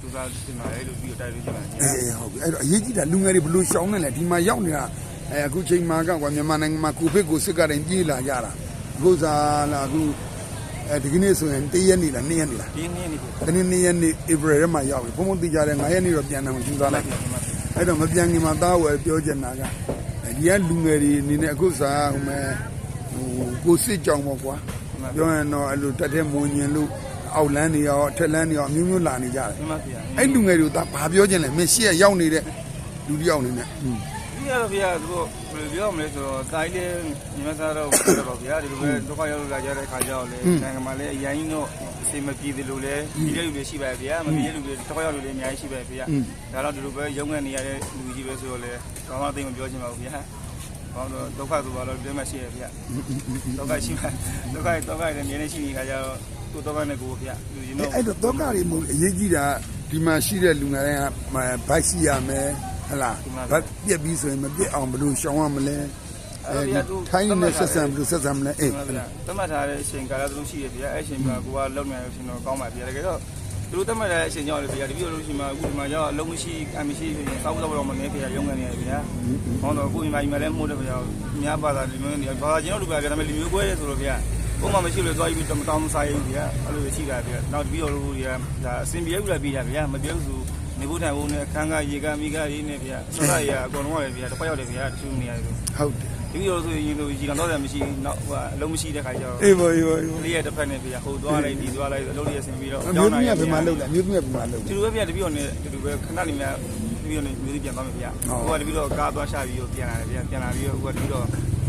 သူစားတင်ပါတယ်လို့ပြီးတော့တိုက်လို့ကျင်ပါတယ်အေးဟုတ်ပြီအဲ့တော့အရေးကြီးတာလူငယ်တွေဘယ်လိုရှောင်းနေလဲဒီမှာရောက်နေတာအဲအခုချိန်မှာကကွာမြန်မာနိုင်ငံမှာကိုဗစ်ကိုစစ်ကတိုင်းပြေးလာကြတာအခုစားလာအခုအဲဒီကနေ့ဆိုရင်1ရက်နေလား2ရက်နေလားဒီနေ့နေ့ပြတနေ့2ရက်နေ April ထဲမှာရောက်ပြီဘုံဘုံသိကြတယ်9ရက်နေတော့ပြန်တယ်မကျူးစားလိုက်အဲ့တော့မပြန်ခင်မှာတားဝယ်ပြောချင်တာကဒီကလူငယ်တွေအနေနဲ့အခုစားဟိုမဲ့ဟိုကိုစစ်ကြောင်ပေါ့ကွာပြောရင်တော့အဲ့လိုတက်တဲ့မွန်ညင်လို့ အောက်လန်းတွေရောအထက်လန်းတွေရောအမျိုးမျိုးလာနေကြတယ်ဒီမှာပြအဲ့လူငယ်တွေကိုဒါဘာပြောချင်လဲမင်းရှေ့ကရောက်နေတဲ့လူတစ်ယောက်အနေနဲ့อืมဒီရတော့ဗျာသူဘယ်လိုပြောမလဲဆိုတော့တိုင်းလေးညီမသားတော့ပြောတော့ဗျာဒီလိုပဲဒုက္ခရောက်လာကြတဲ့ခါကြောက်လေနိုင်ငံမှာလည်းအရင်တော့အစီမပြေတယ်လို့လည်းဒီလိုလူတွေရှိပါဗျာမပြေလူတွေဒုက္ခရောက်လူတွေအများကြီးရှိပါဗျာဒါတော့ဒီလိုပဲရုံးကနေရတဲ့လူကြီးပဲဆိုတော့လေဘာမှသိမပြောချင်ပါဘူးဗျာဘာလို့ဒုက္ခဆိုတော့ဒီမှာရှိရဗျာဒုက္ခရှိပါဒုက္ခဒုက္ခလည်းမြင်နေရှိနေခါကျတော့သူ့ဒု က္ခနဲ့ကိုဗျာလူကြီးအဲ့တော့အဲ့တော့တော့ကတွေမဟုတ်အရေးကြီးတာဒီမှာရှိတဲ့လူငယ်တွေကဘိုက်စီရမယ်ဟလားဘတ်ပြက်ပြီးဆိုရင်မပြက်အောင်ဘယ်လိုရှောင်ရမလဲအဲဒီထိုင်းနဲ့ဆက်ဆံဘယ်လိုဆက်ဆံမလဲအေးဟုတ်လားတတ်မှတ်ထားတဲ့အချိန်ကာလသလုံးရှိရဗျာအဲ့အချိန်မှာကိုကလုံနေရလို့ရှင်တော့ကောင်းပါဗျာတကယ်တော့သူတို့တတ်မှတ်တဲ့အချိန်ကြောင့်လေဗျာတပည့်လို့ရှိမှအခုဒီမှာရောက်အလုံးမရှိအမရှိဆိုရင်စောက်တော့တော့မနေဗျာရုံးကနေရဗျာဟောတော့အခုဒီမှာဒီမှာလည်းမှုတယ်ဗျာအများပါတာလူမျိုးတွေဘာသာကျွန်တော်တို့ဗျာဒါပေမဲ့လူမျိုးကွဲတယ်ဆိုတော့ဗျာ ဘုံမှမရှိလို့သွားပြီးတော့မတောင်းမစားရင်ဗျာအဲ့လိုရှိတာဗျာနောက်တပည့်တို့တွေကဒါအစင်ပြေဥလာပြီးတာဗျာမပြေဘူးဆိုနေဖို့ထိုင်ဖို့နဲ့အခန်းကရေကမိကရေးနေဗျာစသရအကုန်လုံးရဗျာတစ်ခါရောက်တယ်ဗျာတချို့နေရတယ်ဆိုဟုတ်တယ်ဒီလိုဆိုရင်လို့ဒီကတော့တယ်မရှိနောက်ဟိုအလုံးမရှိတဲ့ခါကျတော့အေးဘောအေးဘောအေးဘောလေးရဲ့တစ်ဖက်နဲ့ပြဟိုသွားလိုက်ဒီသွားလိုက်အလုံးလေးရဆင်ပြီးတော့အမျိုးသမီးကဘယ်မှာလုပ်လဲအမျိုးသမီးကဘယ်မှာလုပ်ဒီလဲလိုပဲပြတပြီးတော့ねဒီလိုပဲခဏလေးများတပြီးတော့ねမျိုးလေးပြန်သွားမယ်ဗျဟိုကတပြီးတော့ကားသွားရှာပြီးတော့ပြန်လာတယ်ဗျပြန်လာပြီးတော့ဟိုကတပြီးတော့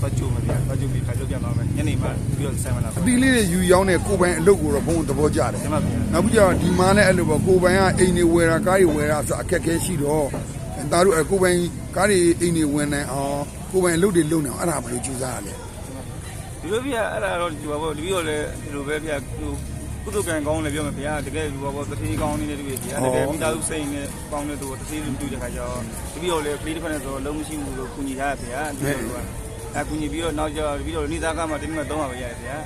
သွားကြိုမယ်ဗျသွားကြိုပြီးခါကျ ပြန်သွားမယ်ညနေမှပြီးတော့ဆက်မလာအတီးလေးတွေယူရောင်းတဲ့ကိုယ်ပိုင်အလုပ်ကိုတော့ဘုံသဘောကျတယ်ဒီမှာဗျနောက်ပြီးတော့ဒီမှာလည်းအဲ့လိုပေါ့ကိုယ်ပိုင်ကအိမ်တွေဝယ်တာကားတွေဝယ်တာဆိုအခက်အခဲရှိတော့ဒါတို့အကိုယ်ပိုင်ကားတွေအိမ်တွေဝင်နိုင်အောင်ကိုယ်ပိုင်အလုပ်တွေလုပ်နိုင်အောင်အဲ့ဒါဘယ်လိုကြိုးစားရလဲဒီလိုပြအဲ့ဒါတော့ဒီပါဘောတပြီးတော့လည်းဒီလိုပဲပြဟိုကုသကံကောင်းလည်းပြောမယ်ဗျာတကယ်ဒီပါဘောတတိကောင်းနေတဲ့တူပဲဗျာတကယ်မိသားစုစိတ်နဲ့ကောင်းတဲ့သူတတိလူတူတဲ့ခါကျတော့တပြီးတော့လည်းပလေးတစ်ဖက်နဲ့ဆိုတော့လုံးမရှိဘူးလို့ကူညီထားဗျာဒီလိုက အကူညီပြီးတော့နောက်ကျတော့ပြီးတော့နေသားကမှတင်းမဲ့သုံးပါပဲရတယ်ဗျာ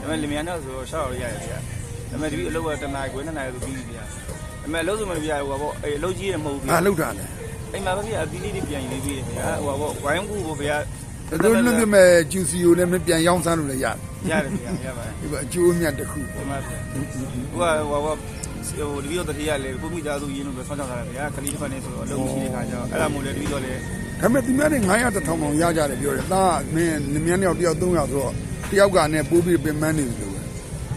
ဒါပေမဲ့လင်မယားနဲ့ဆိုတော့ရှောက်ရရတယ်ဗျာဒါပေမဲ့ဒီအလုပ်ကတနားခွေးနှစ်နာရီဆိုပြီးပြီဗျာဒါပေမဲ့အလုပ်ဆိုမှပြရဟိုပါပေါ့အေးအလုပ်ကြီးရမဟုတ်ဘူးငါလုပ်တာလေအိမ်မှာပဲပြအသီးလေးတွေပြန်ရေးပြီးတယ်ဗျာဟိုပါပေါ့ဝိုင်းကူကိုဗျာတို့လည်းပြမဲ့ဂျူစီကိုလည်းမပြန်ရောင်းစားလို့လည်းရတယ်ရတယ်ဗျာရပါတယ်ဒီကအကျိုးအမြတ်တစ်ခုဒီမှာဗျာဟိုကဟိုပါပေါ့ဟိုဒီလိုတတိယလေကိုမိသားစုရင်းလို့ပဲဆောင်းကြောက်တာဗျာခလီတစ်ဖက်နဲ့ဆိုတော့အလုပ်မရှိတဲ့ခါကျတော့အဲ့ဒါမို့လေပြီးတော့လေဒါပေမဲ့သူများတွေ900တစ်ထောင်ထောင်ရကြတယ်ပြောတယ်ဒါကမင်းနည်းနည်းတယောက်တယောက်300ဆိုတော့တယောက်ကနဲ့ပိုးပြီးပင်ပန်းနေတယ်လို့ပဲ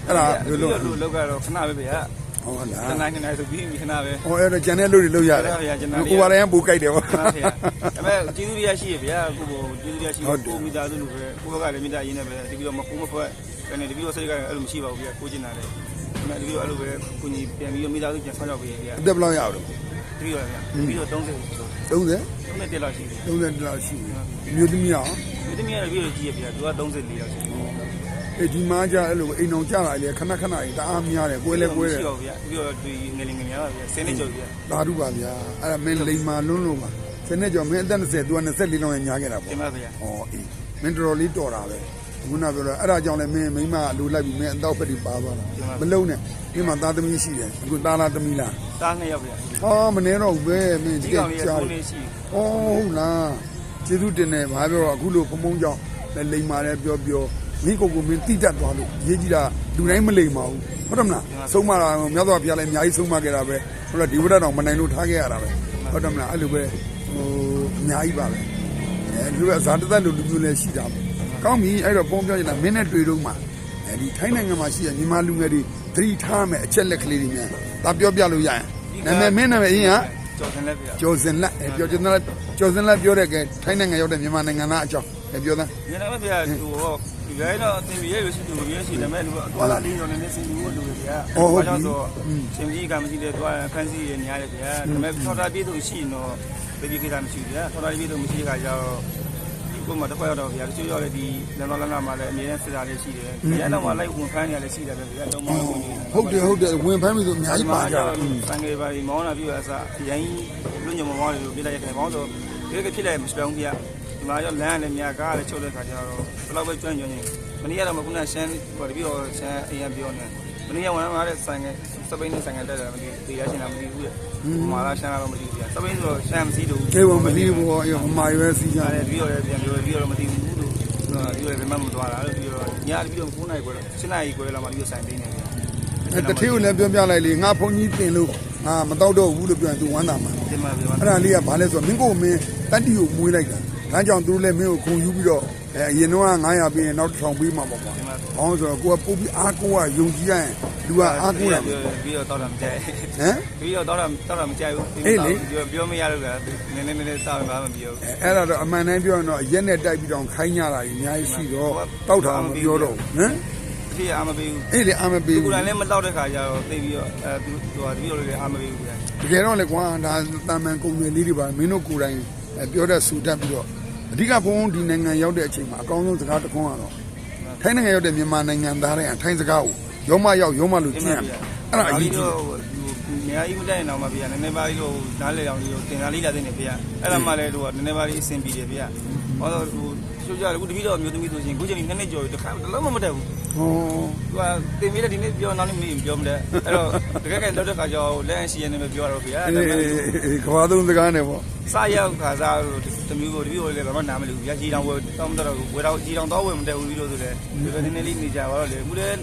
အဲ့ဒါဘယ်လိုလိုလောက်ကတော့ခဏပဲဗျာဟုတ်လားတနားနေနေဆိုပြီးပြီခဏပဲဟောအဲ့တော့ကျန်တဲ့လူတွေလုပ်ရတယ်ဟုတ်ပါဗျာကျန်တဲ့လူတွေကိုယ်ပါလည်းပိုးကြိုက်တယ်ဗောမှန်ပါဗျာဒါပေမဲ့ကျေးဇူးရရှိရဗျာကိုကိုကျေးဇူးရရှိဟုတ်တယ်ကိုမိသားစုလိုပဲကိုဘက်ကလည်းမိသားရင်းနဲ့ပဲတပြီးတော့မကူမဖွက်ကနေတပြီးတော့စိတ်ကအဲ့လိုမရှိပါဘူးဗျာကိုကျင်တာလေဒါပေမဲ့တပြီးတော့အဲ့လိုပဲကိုညီပြန်ပြီးတော့မိသားစုပြန်ဆောင်းရောက်ပြီဗျာအသက်ဘယ်လောက်ရအောင်လဲ တပြီးတော့ဗျာတပြီးတော့30ဆို30 30တက်လောက်ရှိတယ်30လောက်ရှိတယ်မြို့သမီးအောင်ဒီတမီးကတပြီးတော့ကြီးရဗျာသူက34လောက်ရှိတယ်အေးဒီမှာကြအဲ့လိုအိမ်အောင်ကြတာလေခဏခဏကြီးတအားများတယ်ကိုယ်လည်းကိုယ်တယ်ရှိပါဗျာတပြီးတော့ဒီငယ်လေးငယ်များပါဗျာစင်းနေကြော်ဗျာသာဓုပါဗျာအဲ့ဒါမင်းလိန်မာလွန်းလို့ပါစနေကျော်မင်းအသက်20 तू 24လောက်ရညာခဲ့တာဒီပေါ့မှာဗျာဩအေးမင်းတော်တော်လေးတော်တာပဲခုနပြောတော့အဲ့ဒါကြောင့်လည်းမင်းမိမအလိုလိုက်ပြီးမင်းအတော့ဖက်ဒီပါသွားတာမလုံးနဲ့ဒီမှာသားသမီးရှိတယ်အခုသားလားသမီးလားတားနှစ်ယောက်ဗျာ ဟာမနေတော့ဘူးပဲမင်းဒီဒီကကောင်လေးကကြားကိုတယ်နေရှိ။အော်ဟုတ်လား။ကျေးဇူးတင်တယ်ဘာပြောတော့အခုလိုဖုံဖုံကြောင့်လည်းလိမ်မာတယ်ပြောပြောမင်းကိုယ်ကိုမင်းတိတက်သွားလို့ရေးကြည့်တာလူတိုင်းမလိမ်ပါဘူး။ဟုတ်တယ်မလား။ဆုံးမတာမြတ်စွာဘုရားလည်းအများကြီးဆုံးမခဲ့တာပဲ။ဟုတ်လားဒီဝရတော်မနိုင်လို့ထားခဲ့ရတာပဲ။ဟုတ်တယ်မလားအဲ့လိုပဲဟိုအများကြီးပါပဲ။အဲဒီလိုပဲဇာတသက်လူလူမျိုးလည်းရှိတာပဲ။ကောင်းပြီအဲ့တော့ပုံပြောရင်လားမင်းနဲ့တွေ့တော့မှအဲဒီထိုင်းနိုင်ငံမှာရှိတဲ့မြန်မာလူငယ်တွေသတိထားမယ်အချက်လက်ကလေးတွေများဒါပြောပြလို့ရရင် နာမည်မင်းနာမည်အရင်ကကြော်စင်လက်ဗျာကျော်စင်လက်အဲပြောကျော်စင်လက်ကျော်စင်လက်ပြောတဲ့ကဲထိုင်းနိုင်ငံရောက်တဲ့မြန်မာနိုင်ငံသားအကြောင်းအဲပြောသားညနေပဲဗျာဟိုဒီလိုတော့အတင်ပြရရှိသူရရှိတယ်မဲ့လူကသွားလာလေးတော့နည်းနည်းစင်ပြီးလို့ဗျာဘာကြောင့်ဆိုရှင်ကြီးကမရှိတဲ့သွားခန်းစီရနေရတယ်ဗျာဒါပေမဲ့ထော်တာပြည့်သူရှိတော့တတိကိစ္စမရှိဗျာထော်တာပြည့်သူမရှိခါကျတော့ ဒီကိုမှတစ်ခွက်တော့ဗျာတချို့ရောက်လေဒီလမ်းတော်လမ်းလာမှာလည်းအမြဲတမ်းစစ်တာလေးရှိတယ်ညနေတော့လိုက်ဝင်ခန်းနေရလည်းရှိတယ်ဗျာတော့မဟုတ်ဘူးဟုတ်တယ်ဟုတ်တယ်ဝင်ဖမ်းပြီဆိုအများကြီးပါကြတာစံငယ်ပါဒီမောင်းလာပြီးတော့အစားအရင်လူညမမောင်းလို့ပြလိုက်ရတယ်မောင်းဆိုဒီကဖြစ်လိုက်မစပေအောင်ဗျာဒီမှာရောလမ်းလည်းများကားလည်းချုပ်တဲ့ခါကျတော့ဘယ်တော့ပဲကျွမ်းကျွမ်းနေမနေ့ကတော့မကုနာရှမ်းဟိုတပြီးတော့ရှမ်းအရင်ပြောနေ မနေ့ကဝန်ထမ်းမှာတဲ့ဆိုင်ကစပိန်နဲ့ဆိုင်ကတက်တယ်မသိဘူးတရားရှင်လားမသိဘူးတဲ့မာလာရှမ်းလားတော့မသိဘူးဗျာစပိန်ဆိုတော့ရှမ်းမစီးလို့ကေဝမသိဘူးဘောအေးမာရွယ်စီကြဒါတလည်းယ်ပြီးတော့လည်းပြန်ပြောပြီးတော့မသိဘူးလို့ပြီးတော့လည်းဘယ်မှမသွားတာလို့ပြီးတော့ညပြီးတော့9နိုင်ခွဲတော့7နိုင်ခွဲလောက်မှပြီးတော့ဆိုင်သိနေတယ်အဲတထေးကိုလည်းပြောပြလိုက်လေငါဖုန်ကြီးတင်လို့ငါမတော့တော့ဘူးလို့ပြောရင်သူဝမ်းသာမှာဒီမှာပြောအဲ့ဒါလေးကဘာလဲဆိုတော့မင်းကိုမင်းတတ္တိကိုမွေးလိုက်တာဒါကြောင့်သူတို့လည်းမင်းကိုခုံယူပြီးတော့ အဲအရင်တော့900ပြီးရင်နောက်တစ်ထောင်ပြီးမှပေါ့ကွာဒီမှာ။ဟောဆိုတော့ကိုကပို့ပြီးအားကိုကယုံကြည်ရရင်လူကအားကိုးတာပြီးတော့တော့တာမကြိုက်ဟမ်ပြီးတော့တော့တာတော့တာမကြိုက်ဘူးပြောပြောမရလို့ကနည်းနည်းနည်းနည်းတောက်မှာမပြောဘူးအဲ့ဒါတော့အမှန်တမ်းပြောရင်တော့ရက်နဲ့တိုက်ပြီးတော့ခိုင်းကြတာကြီးအများကြီးရှိတော့တောက်တာမပြောတော့ဘူးဟမ်ဒီအာမပေးဘူးအဲ့လေအာမပေးဒီဘူးကုရန်လည်းမတောက်တဲ့ခါကျတော့သိပြီးတော့အဲသူသူကတပည့်တော်လည်းအာမပေးဘူးဗျာတကယ်တော့လေကွာဒါတာမန်ကုံတွေလေးတွေပါမင်းတို့ကိုယ်တိုင်ပြောတဲ့ဆူတတ်ပြီးတော့ အဓိကဘုံဒီနိုင်ငံရောက်တဲ့အချိန်မှာအကောင်းဆုံးစကားတစ်ခွန်းကတော့ထိုင်းနိုင်ငံရောက်တဲ့မြန်မာနိုင်ငံသားတွေကထိုင်းစကားကိုရောမရောက်ရောမလို့ကျင့်ရတယ်အဲ့ဒါအရေးကြီးတယ်တော့နေရာကြီးမတက်ရင်တော့မပြရနည်းနည်းပါးလေးတော့နားလေအောင်လေးတော့တင်တာလေးလာတဲ့နေပြရအဲ့ဒါမှလည်းတော့နည်းနည်းပါးလေးအဆင်ပြေတယ်ဗျာဟောတော့ဟို ချိုးကြတယ်အခုတပည့်တော်မျိုးသမီးဆိုရှင်ခုချိန်နေ့နေ့ကြော်တခါတလုံးမမတက်ဘူးဟောသူကတင်ပြီးတဲ့ဒီနေ့ပြောနောက်နေ့မင်းပြောမလဲအဲ့တော့တကယ်ကလောက်တဲ့ခါကျတော့လက်ရှိရနေမပြောတော့ဗျာအဲ့ဒါမှအေးကဘာသုံးစကားနဲ့ပေါ့စားရောက်ခါစားလို့တမျိုးကိုတပည့်ကိုလည်းဘာမှနားမလည်ဘူးဗျာကြီးတောင်ဝယ်တောင်းတော့ဝယ်တော့ကြီးတောင်တော့ဝယ်မတက်ဘူးပြီးတော့ဆိုလေဒီလိုနည်းနည်းလေးနေကြပါတော့လေအခုလည်း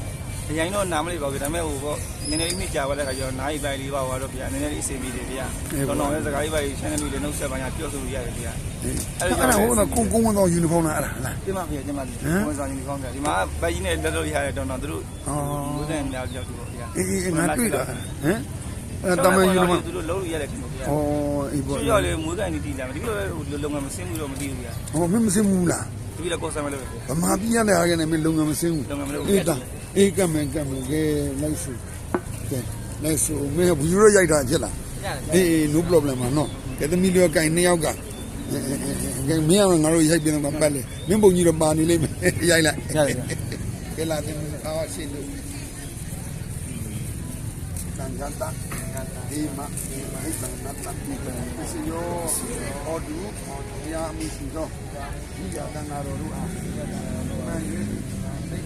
အရင်တော့နားမလည်ပါဘူးဒါပေမဲ့ဟိုပေါ့နည်းနည်းလေးနေကြပါတဲ့ခါကျတော့နားရီပိုင်းလေးပါတော့ဗျာနည်းနည်းလေးအဆင်ပြေတယ်ဗျာတော့တော့လည်းစကားလေးပိုင်းရှင်းနေလို့လည်းနှုတ်ဆက်ပါညာပြောဆိုလို့ရတယ်ဗျာအဲ့ဒါဟိုကတော့ကုန်းကုန်းဝင်တော့ယူနီဖောင်းလားအဲ့ဒါလားဒီမှာပြဒီမှာဝန်ဆောင်ယူနီဖောင်းပြဒီမှာဘက်ကြီးနဲ့လက်လို့ရတဲ့တော့တော့သူတို့အော်ဘုရားများကြောက်သူပေါ့ဗျာအေးအေးငါတွေ့တာဟမ်အဲ့တမန်ယူနီဖောင်းသူတို့လုံးလို့ရတယ်ခင်ဗျာဩအေးပေါ့ကျွတ်ရလေမွေးကန်နေတည်လာတယ်ဒီလိုလေလုံငန်းမစင်းဘူးတော့မသိဘူးဗျာဟောမင်းမစင်ဘူးလားဒီလိုကောဆမ်းမလို့ပဲဗမာပြည်ရတဲ့အားကနေမင်းလုံငမစင်ဘူးလုံငန်းမလို့အေးတာ အေးကမန်ကမန်ကဲလိုက်စုကဲလိုက်စုမင်းဘူးရရိုက်တာဖြစ်လားအေး no problem ပါနော်ကဲသမီးလေးကင်နှစ်ယောက်ကကဲမင်းကငါတို့ရိုက်ပြန်တော့ပတ်လေမင်းပုံကြီးတော့ပါနေလိမ့်မယ်ရိုက်လိုက်ကဲလာတင်အားရှိလို့ကန်ကန်တာဒီမှာဒီမှာဟိတ်နတ်နတ်ဒီကစီယောအော်ဒူအော်ယာမီစီတော့ဒီရတနာတော်တို့အားမှန်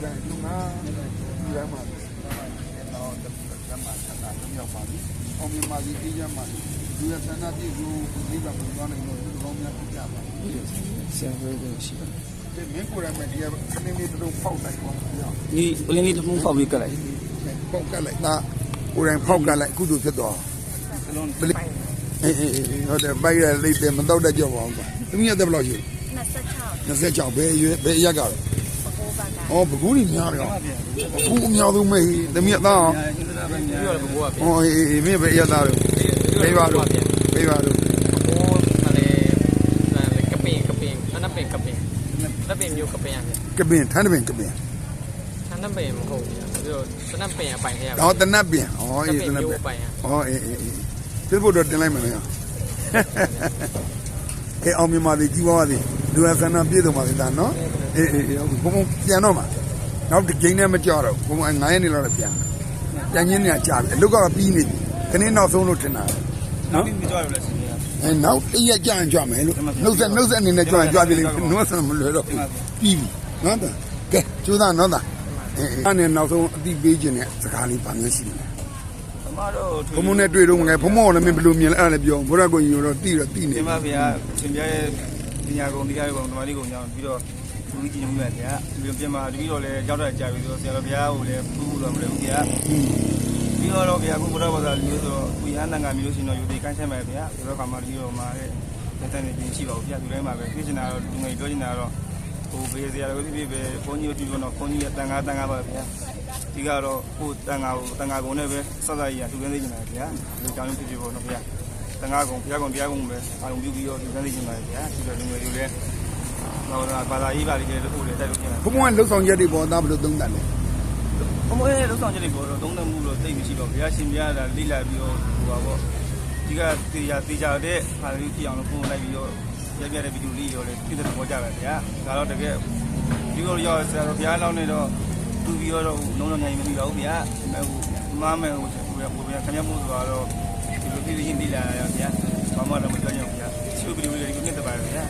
ကြီးသိပ္ပံလူငါဒီရမှာတော့ဓမ္မသနာရောက်ပါပြီ။အောင်မြင်ပါစေအေးရမှာဒီရသနာပြည့်စုံဒီကမှာသွားနိုင်တော့ဒီကောင်းများပြကြပါဘူး။ဆရာပြောလို့ရှိပါဒီမင်းကိုယ်တိုင်မဒီကခဏလေးတို့ဖောက်လိုက်ပါဘုရားဒီပလင်းလေးတစ်ဖုံးဖောက်ပြီးကတ်လိုက်ဖောက်ကလိုက်တာကိုယ်တိုင်ဖောက်ကလိုက်ကုသိုလ်ဖြစ်သွားစလုံးပလိအေးအေးအေးဟုတ်တယ်ပိုက်ရလိတ်တယ်မတော့တတ်ကြပါဘူးကွာသမီးရတဲ့ဘယ်လောက်ရှိ26 26ဘယ်ရွယ်ဘယ်ရက်ကတော့ အော်ဘကူးတွေများတယ်။ဘကူးအများဆုံးမဲ့သမီးအသားအောင်ပြီးတော့ဘကူးက။အော်အေးအေးမင်းပဲအရသားလို့ပေးပါလို့ပေးပါလို့ကပင်မျိုးကပင်ရမယ်ကပင်ထန်းတပင်ကပင်ထန်းတပင်မဟုတ်ဘူးပြီးတော့တနပ်ပင်အပိုင်ထဲရအောင်တနပ်ပင်ဩအေးတနပ်ပင်ဩအေးအေးပြဖို့တော့တင်လိုက်မယ်နော်အဲအောင်မြန်မာတွေကြီးပါပါစေဒူအဆန္ဒပြည့်စုံပါစေတာနော် အေးအေးအေးဘုံဘုံပြန်တော့မှာနောက်တစ်ချိန်နဲ့မကြောက်တော့ဘုံ9ရက်နေလောက်ပြန်ပြန်ရင်းနေကြပြီအလုတ်ကပြီးနေပြီခင်းနောက်ဆုံးလို့ထင်တာနော်ဒီကြောက်ရလဲစီရအဲနောက်တစ်ရက်ကြာရင်ကြွမယ်လို့နှုတ်ဆက်နှုတ်ဆက်အနေနဲ့ကြွရင်ကြွပြီလေနှုတ်ဆက်မလွယ်တော့ဘူးပြီးပြီနော်တာကဲကျိုးသားနော်တာအဲအဲအဲ့နောက်ဆုံးအတိပေးခြင်းနဲ့စကားလေးပါမျက်ရှိတယ်အမတော့ဘုံမနဲ့တွေ့တော့ငယ်ဘုံမောလည်းမင်းဘယ်လိုမြင်လဲအဲ့ဒါလည်းပြောဘုရားကိုကြီးတော့တိတော့တိနေဒီမှာဗျာရှင်ပြရဲ့ပညာကုန်တရားကုန်ဓမ္မလေးကုန်ကြောင်းပြီးတော့ လူကြီးညွှန်ရဗျာပြီးတော့ပြင်မှာတပည့်တော်လည်းကြောက်တတ်ကြပြီဆိုတော့ဆရာတော်ဘုရားကိုလည်းဘူးဘူးတော့မလဲဘူးဗျာပြီးတော့ဗျာအခုဘုရားဘာသာလူဆိုတော့ကိုရဟန်းတန်ခါမျိုးရှင်တော်ယူသေးကန်းချက်မယ်ဗျာဒီတော့ခါမှတပည့်တော်မှာတဲ့တက်တဲ့နေပြင်ရှိပါဘူးဗျာဒီတိုင်းမှာပဲသိချင်တာတော့လူငယ်ပြောချင်တာတော့ဟိုဘေးစရာကိုဖြစ်ဖြစ်ပဲဘုန်းကြီးတို့ပြောတော့ဘုန်းကြီးရဲ့တန်ခါတန်ခါပါဗျာဒီကတော့ဟိုတန်ခါကိုတန်ခါကုန်နဲ့ပဲဆက်ဆက်ရထူရင်းသိချင်တာဗျာဒီကြောင်းဖြစ်ဖြစ်ပေါ့နော်ဗျာတန်ခါကုံဘုရားကုံဘုရားကုံပဲအာရုံပြုပြီးတော့ဒီကနေ့ကျင်ပါဗျာဒီလိုလူငယ်တွေလည်းတော့ ဘာသာရေးပါလိမ့်မယ်လို့လည်းတိုက်လို့ကျင်ပါဘုံမောကလှုပ်ဆောင်ချက်တွေပေါ်သားဘယ်လိုသုံးတတ်လဲဘုံဘွဲလုံးဆောင်ချက်တွေပေါ်တော့သုံးသပ်မှုတော့သိမရှိတော့ဘုရားရှင်ဘုရားကလိလာပြီးတော့ဟိုပါပေါ့ဒီကတေချာတေချာတဲ့ဟာလေးဖြစ်အောင်လို့ပုံလိုက်ပြီးတော့ရပြတဲ့ဗီဒီယိုလေးရောလည်းပြည့်တဲ့ပေါ်ကြပါဗျာဒါတော့တကယ်ဒီလိုရောဆရာတော်ဘုရားလောင်းနေတော့သူပြီးတော့လုံးလုံးနိုင်မပြီးပါဘူးဗျာဟိုမမဲဟိုဟိုဘုရားခင်ဗျားမှုဆိုတော့ဒီလိုပြည့်ရင်လိလာရဗျာဘာမှတော့မပြောကြဘူးဗျာရှုပ်ဗီဒီယိုလေးကိုမြင်တပါဗျာ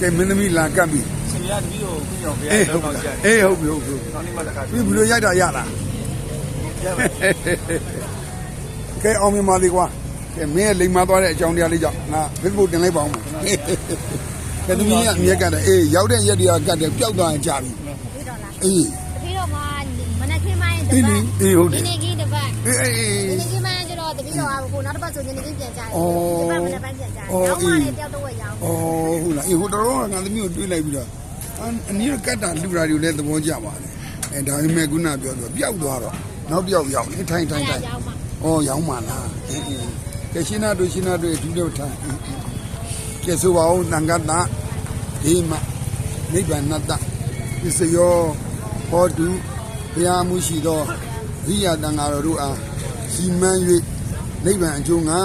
ကဲမင်းသမီးလာကပ်ပြီရှင်ရတပည့်ကိုခုကြောင်ပြရအေးတော့ဟုတ်တော့ပြီကြာအေးဟုတ်ပြီဟုတ်ပြီ။နောက်နေ့မှတခါဒီဘလိုရိုက်တာရလားရပါကဲအောင်မြင်ပါလေကွာကဲမင်းရဲ့လိမ်မာသွားတဲ့အကြောင်းတရားလေးကြောင့်ငါ Facebook တင်လိုက်ပါဦးမယ်ကဲသမီးကအမြဲကတ်တယ်အေးရောက်တဲ့ရက်တွေကတ်တယ်ပျောက်သွားရင်ကြာပြီပြီးတော့လားအေး တပည့်တော်ကမနက်ခင်းပိုင်းတအေးပတ်လေအေးဟုတ်တယ်ဒီနေ့ကြီးတပတ်အေးအေးအေးဒီနေ့ကြီးပိုင်းကျတော့တပည့်တော်ကကိုနောက်တစ်ပတ်ဆိုညနေခင်းပြန်ကြတယ်အော်ဒီပတ်မနက်ပိုင်းပြန်ကြတယ်အော်နောက်အေးမှလည်းတယောက်တော့ဝယ်ရအောင်อ๋อဟုတ်လားအေးဟိုတော်တော်ကငါသမီးကိုတွေးလိုက်ပြီးတော့အအနည်းကတ်တာလူရာတွေကိုလည်းသဘောကျပါတယ်အဲဒါပေမဲ့ခုနပြောဆိုပျောက်သွားတော့နောက်တစ်ယောက်ရောက်နေထိုင်ထိုင်ထိုင်ရောင်းမှာဩရောင်းပါလားအေးအေးကဲရှင်းနာတို့ရှင်းနာတို့ဒူးတော့ထိုင်အေးအေးကဲဆိုပါဦးတန်ကတ္တဒီမနိဗ္ဗာန်တ္တပစ္စယော ဟောတုဘုရားမှုရှိသောဝိယတန်ဃာတော်တို့အားစီမံ၍နိဗ္ဗာန်အကျိုးငါ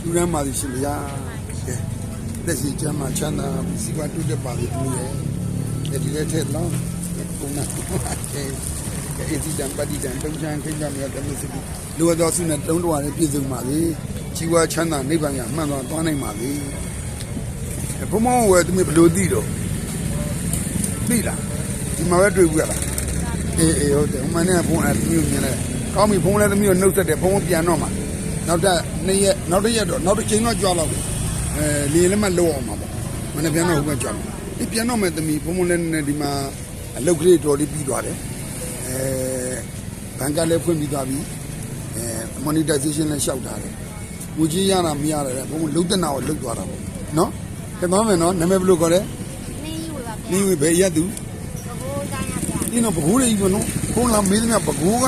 ကျူရမ်းပါသည်ရှင်ဗျာကဲလက်ရှိကျမ်းမှာချမ်းသာစီဝါတုတဲ့ပါလိမ့်မယ်။ဒီလက်ထက်လောင်းကုနာကဲအေဒီတံပတိတံတုံးချမ်းခိကြမြတ်တမစီလိုတော်စုနဲ့တုံးတော်ရပြည့်စုံပါလေ။ជីဝါချမ်းသာနိဗ္ဗာန်ရမှန်သွားသွားနိုင်ပါလေ။ဘုံမောဝယ်သူမဘလို့သိတော့သိလားဒီမှာပဲတွေ့ဘူးရလား အေးအေးဟုတ်တယ်ဟိုမနေ့ကဘုံအဲ့မျိုးမြင်လိုက်ကောင်းပြီဘုံလည်းသမီးကိုနှုတ်ဆက်တယ်ဘုံပြန်တော့မှာနောက်တစ်နေ့ရက်နောက်တစ်ရက်တော့နောက်တစ်ချိန်တော့ကြွားတော့အဲလေလည်းမလောအောင်မှာပေါ့မနေ့ပြန်တော့ဟိုကကြွားမှာဒီပြန်တော့မဲ့သမီးဘုံဘုံလည်းနဲ့ဒီမှာအလုတ်ကလေးတော်လေးပြီးသွားတယ်အဲဘန်ကလည်းဖွင့်ပြီးသွားပြီအဲ monetization လည်းရှောက်ထားတယ်ငွေကြီးရတာမရတယ်ဘုံဘုံလုံးတက်နာကိုလုတ်သွားတာပေါ့နော်ကဲတော့မယ်နော်နာမည်ဘယ်လိုခေါ်လဲနင်းယူပါဗျာနေဝေဘယ်ရက်သူ ဘိုးတိုင်းရဗျာဒီတော့ဘကိုးလေးကြီးမနော်ဘုံလာမေးသမျှဘကိုးက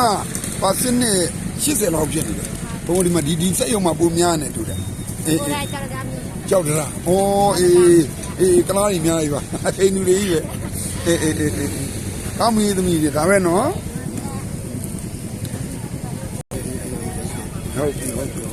ပါစနစ်80လောက်ဖြစ်နေတယ်ဘုံဒီမှာဒီဒီစက်ရုံမှာပုံများနေတူတယ်အေးဘိုးအေးတိုင်းကြကြမျိုးကြောက်ကြလားဩအေးအေးကလားကြီးများကြီးပါအိမ်သူတွေကြီးပဲအေးအေးအေးအေးကောင်းပြီသမီးတွေဒါပဲနော်ဟုတ်ပြီဟုတ်ပြီ